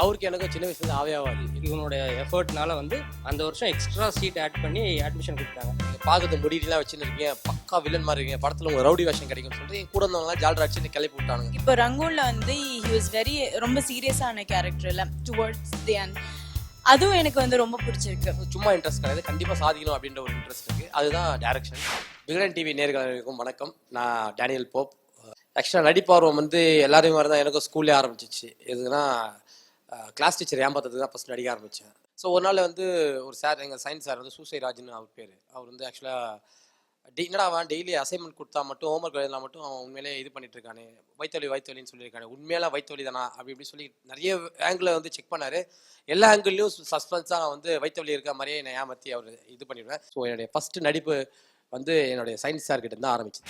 அவருக்கு எனக்கு சின்ன வயசுல ஆவே ஆகாது. இவனுடைய எஃபர்ட்னால வந்து அந்த வருஷம் எக்ஸ்ட்ரா சீட் ஆட் பண்ணி அட்மிஷன் கொடுத்தாங்க பார்க்கறது முடியலாம் வச்சுருக்கீங்க பக்கா வில்லன் மாதிரி இருக்கீங்க படத்துல உங்க ரவுடி வேஷம் கிடைக்கும்னு சொல்லிட்டு என் கூட இருந்தவங்க ஜால்ரா அடிச்சு கிளப்பி விட்டானுங்க. இப்போ ரங்கூன்ல வந்து ஹி வாஸ் வெரி ரொம்ப சீரியஸான கேரக்டர்ல டுவர்ட்ஸ் தி அண்ட் அதுவும் எனக்கு வந்து ரொம்ப பிடிச்சிருக்கு. சும்மா இன்ட்ரெஸ்ட் கிடையாது. கண்டிப்பா சாதிக்கணும் அப்படின்ற ஒரு இன்ட்ரெஸ்ட் இருக்கு. அதுதான் டேரக்ஷன் விகடன் டிவி நேர்களுக்கும் வணக்கம். நான் டேனியல் போப். ஆக்சுவலாக நடிப்பார்வம் வந்து எல்லாரையும் மாதிரி தான் எனக்கும் ஸ்கூல்லே ஆரம்பிச்சிச்சு. எதுனா கிளாஸ் டீச்சர் ஏமாத்ததுக்கு தான் ஃபஸ்ட் நடிக்க ஆரம்பித்தேன் ஸோ ஒரு நாள் வந்து ஒரு சார் எங்கள் சயின்ஸ் சார் வந்து சூசை ராஜ்னு அவர் பேர். அவர் வந்து ஆக்சுவலாக டெய் என்னடா அவன் டெய்லி அசைன்மெண்ட் கொடுத்தா மட்டும் ஹோம்ஒர்க் எழுதினா மட்டும் அவன் உண்மையிலே இது பண்ணிட்டு இருக்கானே வைத்தொலி வைத்தொலின்னு சொல்லியிருக்கானே உண்மையில வைத்தொலி தானா? அப்படி இப்படி சொல்லி நிறைய ஆங்கிளில் வந்து செக் பண்ணார். எல்லா ஆங்கிள்லையும் சஸ்பென்ஸாக நான் வந்து வைத்தொலி இருக்க மாதிரியே என்னை ஏமாற்றி அவர் இது பண்ணிடுவேன். ஸோ என்னுடைய ஃபஸ்ட்டு நடிப்பு வந்து என்னுடைய சயின்ஸ் சார் கிட்ட தான் ஆரம்பிச்சு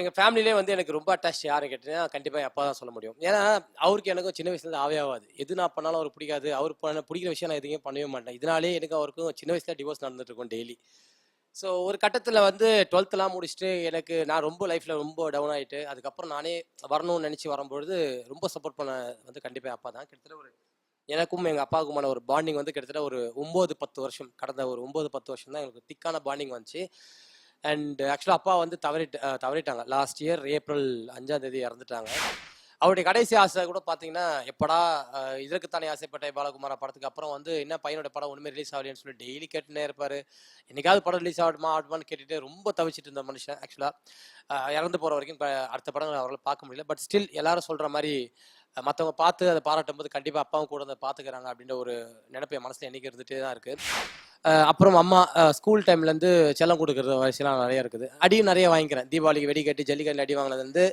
எங்கள் ஃபேமிலிலே வந்து எனக்கு ரொம்ப அட்டாச் யாரை கேட்டீங்கன்னா கண்டிப்பாக அப்பா தான் சொல்ல முடியும். ஏன்னா அவருக்கு எனக்கும் சின்ன வயசுல ஆவே ஆகாது. எது நான் பண்ணாலும் அவருக்கு பிடிக்காது. அவர் பண்ண பிடிக்கிற விஷயம் நான் எதுவுமே பண்ணவே மாட்டேன். இதனாலே எனக்கு அவருக்கும் சின்ன வயசுல டிவோர்ஸ் நடந்துட்டு இருக்கும் டெய்லி ஸோ ஒரு கட்டத்தில் வந்து டுவெல்த்தெலாம் முடிச்சுட்டு எனக்கு நான் ரொம்ப லைஃப்பில் ரொம்ப டவுன் ஆகிட்டு அதுக்கப்புறம் நானே வரணும்னு நினச்சி வரும்பொழுது ரொம்ப சப்போர்ட் பண்ண வந்து கண்டிப்பாக அப்பா தான். கிட்டத்தட்ட ஒரு எனக்கும் எங்கள் அப்பாவுக்குமான ஒரு பாண்டிங் வந்து கிட்டத்தட்ட ஒரு ஒம்பது பத்து வருஷம் கடந்த ஒரு ஒம்பது பத்து வருஷம் தான் எங்களுக்கு திக்கான பாண்டிங் வந்துச்சு. அண்ட் ஆக்சுவலாக அப்பா வந்து தவறிட்டு தவறிட்டாங்க. லாஸ்ட் இயர் ஏப்ரல் அஞ்சாம் தேதி இறந்துட்டாங்க. அவருடைய கடைசி ஆசை கூட பார்த்தீங்கன்னா எப்படா இதற்கு இதற்குத்தானே ஆசைப்பட்ட பாலகுமாரா படத்துக்கு. அப்புறம் வந்து என்ன பையனோட படம் ஒன்றுமே ரிலீஸ் ஆகலைன்னு சொல்லி டெய்லி கேட்டுனே இருப்பாரு. என்னைக்காவது படம் ரிலீஸ் ஆகட்டுமா ஆகட்டுமான்னு கேட்டுட்டு ரொம்ப தவிச்சிட்டு இருந்த மனுஷன் ஆக்சுவலாக இறந்து போகிற வரைக்கும் இப்போ அடுத்த படங்கள் அவரால் பார்க்க முடியல. பட் ஸ்டில் எல்லாரும் சொல்கிற மாதிரி மற்றவங்க பார்த்து அதை பாராட்டும் போது கண்டிப்பாக அப்பாவும் கூட அதை பார்த்துக்கிறாங்க அப்படின்ற ஒரு நினைப்பு என் மனசில் என்றைக்கு இருந்துகிட்டே தான் இருக்குது அப்புறம் அம்மா ஸ்கூல் டைம்லேருந்து செல்லம் கொடுக்குற வயசுலாம் நிறையா இருக்குது. அடியும் நிறைய வாங்கிக்கிறேன். தீபாவளிக்கு வெடி கட்டி ஜல்லிக்கட்டில் அடி வாங்கினதுலேருந்து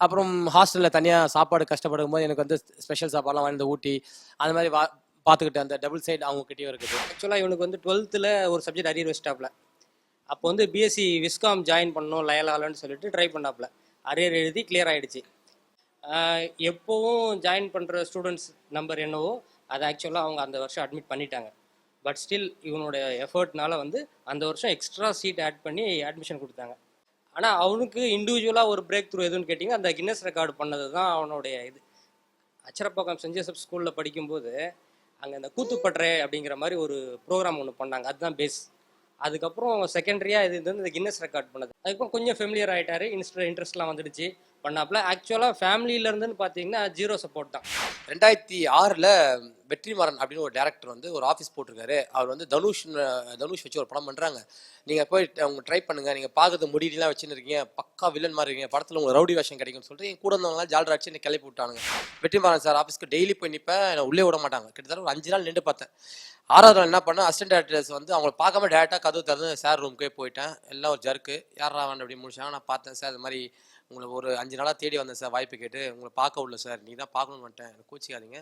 அப்புறம் ஹாஸ்டலில் தனியாக சாப்பாடு கஷ்டப்படும் போது எனக்கு வந்து ஸ்பெஷல் சாப்பாடுலாம் வாங்கி ஊட்டி அந்த மாதிரி வா பார்த்துக்கிட்டு அந்த டபுள் சைடு அவங்கக்கிட்டேயும் இருக்குது. ஆக்சுவலாக இவனுக்கு வந்து டுவெல்த்தில் ஒரு சப்ஜெக்ட் அரியர் வச்சிட்டாப்ல அப்போ வந்து பிஎஸ்சி விஸ்காம் ஜாயின் பண்ணணும் லயலாலன்னு சொல்லிட்டு ட்ரை பண்ணாப்ல அரியர் எழுதி கிளியர் ஆகிடுச்சு எப்போவும் ஜாயின் பண்ணுற ஸ்டூடெண்ட்ஸ் நம்பர் என்னவோ அதை ஆக்சுவலாக அவங்க அந்த வருஷம் அட்மிட் பண்ணிட்டாங்க. பட் ஸ்டில் இவனுடைய எஃபர்ட்னால வந்து அந்த வருஷம் எக்ஸ்ட்ரா சீட் ஆட் பண்ணி அட்மிஷன் கொடுத்தாங்க. ஆனால் அவனுக்கு இண்டிவிஜுவலாக ஒரு பிரேக் த்ரூ எதுன்னு கேட்டிங்கன்னா அந்த கின்னஸ் ரெக்கார்டு பண்ணது தான் அவனுடைய இது. அச்சரப்பாக்கம் சென்ட் ஜோசப் ஸ்கூலில் படிக்கும்போது அங்கே அந்த கூத்துப்பட்றை அப்படிங்கிற மாதிரி ஒரு ப்ரோக்ராம் ஒன்று பண்ணாங்க. அதுதான் பேஸ் அதுக்கப்புறம் செகண்டரியாக இது வந்து இந்த கின்னஸ் ரெக்கார்ட் பண்ணது. அதுக்கப்புறம் கொஞ்சம் ஃபெமிலியர் ஆகிட்டாரு இன்ஸ்ட் இன்ட்ரெஸ்ட்லாம் வந்துடுச்சு. பண்ணாப்புல. ஆக்சுவலாக ஃபேமிலியிலேருந்துன்னு பார்த்தீங்கன்னா ஜீரோ சப்போர்ட் தான். ரெண்டாயிரத்தி ஆறில் வெற்றிமாறன் அப்படின்னு ஒரு டேரக்டர் வந்து ஒரு ஆஃபீஸ் போட்டிருக்காரு. அவர் வந்து தனுஷ் தனுஷ் வச்சு ஒரு படம் பண்ணுறாங்க நீங்கள் போய் அவங்க ட்ரை பண்ணுங்கள் நீங்கள் பார்க்கறது முடியலாம் வச்சுன்னு இருக்கீங்க பக்கா வில்லன் மாதிரி இருக்கீங்க. படத்தில் உங்களுக்கு ரவுடி வேஷம் கிடைக்கும்னு சொல்லிட்டு என் கூட இருந்தவங்களாம் ஜால்ரா வச்சு என்னை கிளப்பி விட்டானுங்க. வெற்றிமாறன் சார் ஆஃபீஸ்க்கு டெய்லி போய் நிற்பேன் என்னை உள்ளே விட மாட்டாங்க. கிட்டத்தட்ட ஒரு அஞ்சு நாள் நின்று பார்த்தேன். ஆறாவது நாள் என்ன பண்ணேன் அசிஸ்டன்ட் டேரக்டர்ஸ் வந்து அவங்கள பார்க்காம டேரெக்டாக கதவு திறந்து சார் ரூமுக்கே போயிட்டேன். எல்லாம் ஒரு ஜர்க்கு யார் வேண்டாம் அப்படி முடிச்சாங்க நான் பார்த்தேன். சார் இது மாதிரி உங்களை ஒரு அஞ்சு நாளாக தேடி வந்தேன் சார் வாய்ப்பு கேட்டு. உங்களை பார்க்க விடல சார் நீ தான் பார்க்கணும்னு வந்துட்டேன். எனக்கு கூச்சிக்காதீங்க.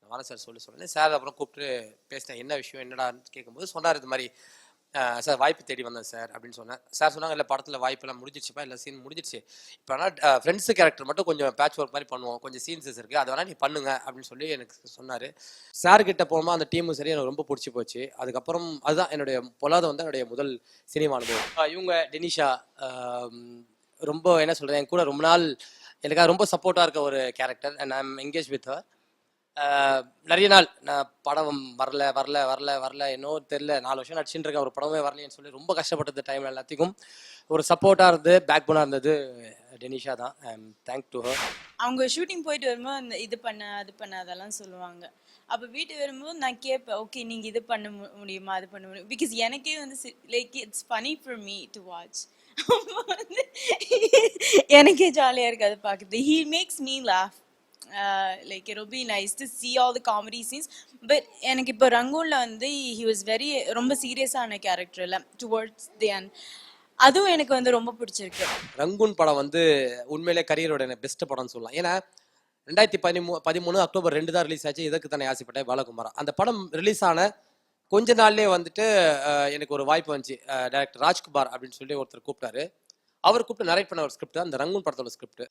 நான் வரேன் சார் சொல்லி சொன்னேன் சார் அப்புறம் கூப்பிட்டு பேசினேன். என்ன விஷயம் என்னடான்னு கேட்கும்போது சொன்னார் இது மாதிரி சார் வாய்ப்பு தேடி வந்தேன் சார் அப்படின்னு சொன்னேன். சார் சொன்னாங்க இல்லை படத்தில் வாய்ப்பெல்லாம் முடிஞ்சிச்சுப்பா இல்லை சீன் முடிஞ்சிச்சு இப்போ ஆனால் ஃப்ரெண்ட்ஸு கேரக்டர் மட்டும் கொஞ்சம் பேட்ச் ஒர்க் மாதிரி பண்ணுவோம். கொஞ்சம் சீன்ஸஸ் இருக்குது அதை வேணால் நீ பண்ணுங்க அப்படின்னு சொல்லி எனக்கு சொன்னார். சார் கிட்ட போகும்போது அந்த டீமும் சரி எனக்கு ரொம்ப பிடிச்சி போச்சு. அதுக்கப்புறம் அதுதான் என்னுடைய பொல்லாத வந்து என்னுடைய முதல் சினிமா அனுபவம். இவங்க டெனிஷா ரொம்ப என்ன சொல்கிறேன் என் கூட ரொம்ப நாள் எனக்காக ரொம்ப சப்போர்ட்டாக இருக்க ஒரு character and I am engage with her நிறைய நாள் நான் படம் வரல வரல வரல வரல என்னோ தெரில நாலு வருஷம் நடிச்சுட்டு இருக்கேன். ஒரு படமே வரலன்னு சொல்லி ரொம்ப கஷ்டப்பட்டது டைம் எல்லாத்துக்கும் ஒரு சப்போர்ட்டாக இருந்து பேக் போனாக இருந்தது டெனிஷா தான். தேங்க் டு ஹர் அவங்க ஷூட்டிங் போயிட்டு வரும்போது அந்த இது பண்ண அது பண்ண அதெல்லாம் சொல்லுவாங்க. அப்போ வீட்டு வரும்போது நான் கேட்பேன் ஓகே நீங்கள் இது பண்ண மு- முடியுமா? அது பண்ண முடியும்? பிகாஸ் எனக்கே வந்து like it's funny for me to watch வந்து எனக்கே ஜாலியாக இருக்குது அதை பார்க்குறது he makes me laugh like it will nice nice to the all the comedy but எனக்கு இப்போ ரங்கூனில் வந்து ஹி வாஸ் வெரி ரொம்ப சீரியஸான கேரக்டரில் டுவர்ட்ஸ் தி அண்ட் அதுவும் எனக்கு வந்து ரொம்ப பிடிச்சிருக்கு. ரங்கூன் படம் வந்து உண்மையிலே கரியரோட எனக்கு பெஸ்ட் படம்னு சொல்லலாம். ஏன்னா ரெண்டாயிரத்தி பதிமூ பதிமூணு அக்டோபர் ரெண்டு தான் ரிலீஸ் ஆச்சு. இதற்கு தானே ஆசைப்பட்டேன் பாலகுமாரா. அந்த படம் ரிலீஸ் ஆன கொஞ்ச நாள்லேயே வந்துட்டு uh, எனக்கு ஒரு வாய்ப்பு வந்துச்சு. Uh, டேரக்டர் ராஜ்குமார் அப்படின்னு சொல்லி ஒருத்தர் கூப்பிட்டாரு. அவர் கூப்பிட்டு நரேட் பண்ண ஒரு ஸ்கிரிப்ட் அந்த ரங்கூன் படத்தோட ஸ்கிரிப்ட்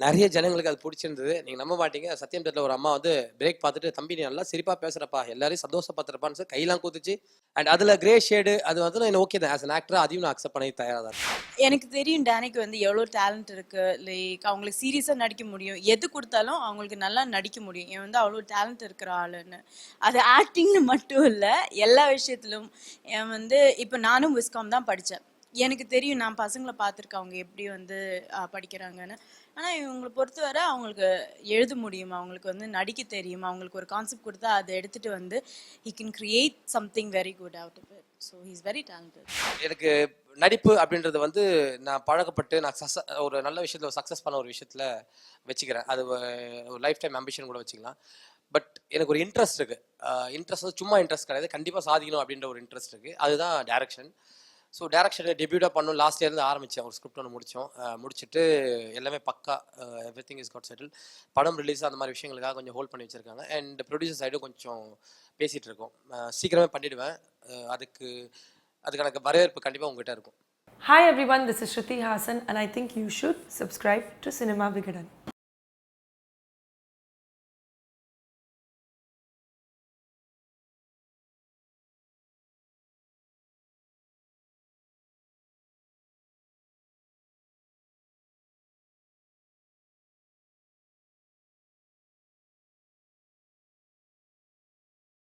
நிறைய ஜனங்களுக்கு அது பிடிச்சிருந்தது. நீங்கள் நம்ப மாட்டீங்க. சத்தியம் தேட்டரில் ஒரு அம்மா வந்து பிரேக் பார்த்துட்டு தம்பி நீ நல்லா சிரிப்பாக பேசுகிறப்பா எல்லாரையும் சந்தோஷப்படுத்துறப்பான்னு சொல்லி கையெல்லாம் கூத்துச்சு அண்ட் அதில் கிரே ஷேடு அது வந்து நான் ஓகே தான். ஆஸ் அன் ஆக்டர் அதையும் நான் அக்செப்ட் பண்ணி தயாராக தான் எனக்கு தெரியும் டேனிக்கு வந்து எவ்வளோ டேலண்ட் இருக்கு. லைக் அவங்களுக்கு சீரியஸாக நடிக்க முடியும். எது கொடுத்தாலும் அவங்களுக்கு நல்லா நடிக்க முடியும். என் வந்து அவ்வளோ டேலண்ட் இருக்கிற ஆளுன்னு. அது ஆக்டிங்னு மட்டும் இல்லை எல்லா விஷயத்திலும். என் வந்து இப்போ நானும் விஸ்காம் தான் படித்தேன் எனக்கு தெரியும் நான் பசங்களை பார்த்துருக்கேன். அவங்க எப்படி வந்து படிக்கிறாங்கன்னு. ஆனால் இவங்களை பொறுத்தவரை அவங்களுக்கு எழுத முடியும். அவங்களுக்கு வந்து நடிக்க தெரியும். அவங்களுக்கு ஒரு கான்செப்ட் கொடுத்தா அதை எடுத்துகிட்டு வந்து he can create something very good out of it so he's very talented எனக்கு நடிப்பு அப்படின்றது வந்து நான் பழக்கப்பட்டு நான் சக்ஸ ஒரு நல்ல விஷயத்தில் சக்ஸஸ் பண்ண ஒரு விஷயத்தில் வச்சுக்கிறேன். அது ஒரு லைஃப் டைம் அம்பிஷன் கூட வச்சுக்கலாம். பட் எனக்கு ஒரு இன்ட்ரெஸ்ட் இருக்குது இன்ட்ரெஸ்ட் சும்மா இன்ட்ரெஸ்ட் கிடையாது. கண்டிப்பாக சாதிக்கணும் அப்படின்ற ஒரு இன்ட்ரெஸ்ட் இருக்குது அதுதான் டேரக்ஷன் ஸோ டேரக்ஷனை டெபியூட்டாக பண்ணணும். லாஸ்ட் இயர்ந்து ஆரம்பித்தேன் ஒரு ஸ்கிரிப்ட் ஒன்று முடித்தோம் முடிச்சுட்டு எல்லாமே பக்கா everything is got settle படம் ரிலீஸ் அந்த மாதிரி விஷயங்களுக்காக கொஞ்சம் ஹோல்ட் பண்ணி வச்சுருக்காங்க. அண்ட் ப்ரொடியூசர் சைடும் கொஞ்சம் பேசிகிட்டு இருக்கோம். சீக்கிரமே பண்ணிவிடுவேன் அதுக்கு அதுக்கான வரவேற்பு கண்டிப்பாக உங்ககிட்ட இருக்கும். Hi everyone, this is Shruti Hassan, and I think you should subscribe to Cinema Vigadan.